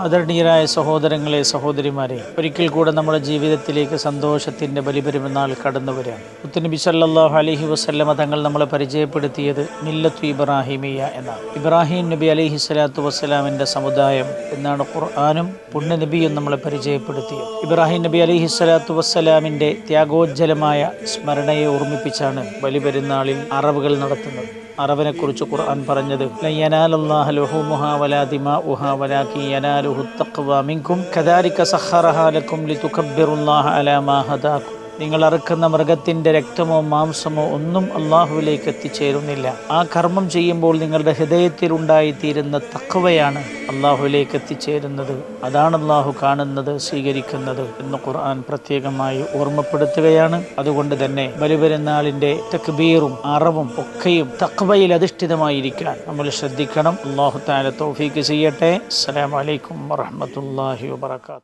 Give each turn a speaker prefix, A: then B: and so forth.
A: ആദരണീയരായ സഹോദരങ്ങളെ സഹോദരിമാരെ ഒരിക്കൽ കൂടെ നമ്മുടെ ജീവിതത്തിലേക്ക് സന്തോഷത്തിന്റെ ബലിപെരുമനാൾ കടന്നു വരാം. മുത്തുനബി സല്ലാഹു അലഹി വസല്ലമ തങ്ങൾ നമ്മളെ പരിചയപ്പെടുത്തിയത് മില്ലത്തു ഇബ്രാഹിമിയ എന്നാണ്. ഇബ്രാഹിം നബി അലൈഹി സ്വലാത്തു വസ്സലാമിന്റെ സമുദായം എന്നാണ് ഖുർആാനും പുണ്യനബിയും നമ്മളെ പരിചയപ്പെടുത്തിയത്. ഇബ്രാഹിം നബി അലൈഹി സ്വലാത്തു വസ്സലാമിന്റെ ത്യാഗോജ്ജലമായ സ്മരണയെ ഓർമ്മിപ്പിച്ചാണ് ബലിപെരുന്നാളിൽ അറവുകൾ നടത്തുന്നത്. അറവിനെക്കുറിച്ച് ഖുർആൻ പറഞ്ഞത് "ലൻ യനാലല്ലാഹ ലുഹൂമുഹാ വലാ ദിമാഉഹാ فاله التقوى منكم. كذلك سخرها لكم لتكبروا الله على ما هداكم. നിങ്ങൾ അറുക്കുന്ന മൃഗത്തിന്റെ രക്തമോ മാംസമോ ഒന്നും അള്ളാഹുവിലേക്ക് എത്തിച്ചേരുന്നില്ല. ആ കർമ്മം ചെയ്യുമ്പോൾ നിങ്ങളുടെ ഹൃദയത്തിൽ ഉണ്ടായിത്തീരുന്ന തക്കവയാണ് അള്ളാഹുവിലേക്ക് എത്തിച്ചേരുന്നത്. അതാണ് അള്ളാഹു കാണുന്നത് സ്വീകരിക്കുന്നത് എന്ന് ഖുർആൻ പ്രത്യേകമായി ഓർമ്മപ്പെടുത്തുകയാണ്. അതുകൊണ്ട് തന്നെ ബലിപെരുന്നാളിന്റെ തക്ബീറും അറവും ഒക്കെയും തക്വയിൽ അധിഷ്ഠിതമായിരിക്കാൻ നമ്മൾ ശ്രദ്ധിക്കണം. അള്ളാഹു താല തോഫീക്ക് ചെയ്യട്ടെ. അസ്സലാമു അലൈക്കും വറഹ്മത്തുള്ളാഹി വബറകാതുഹു.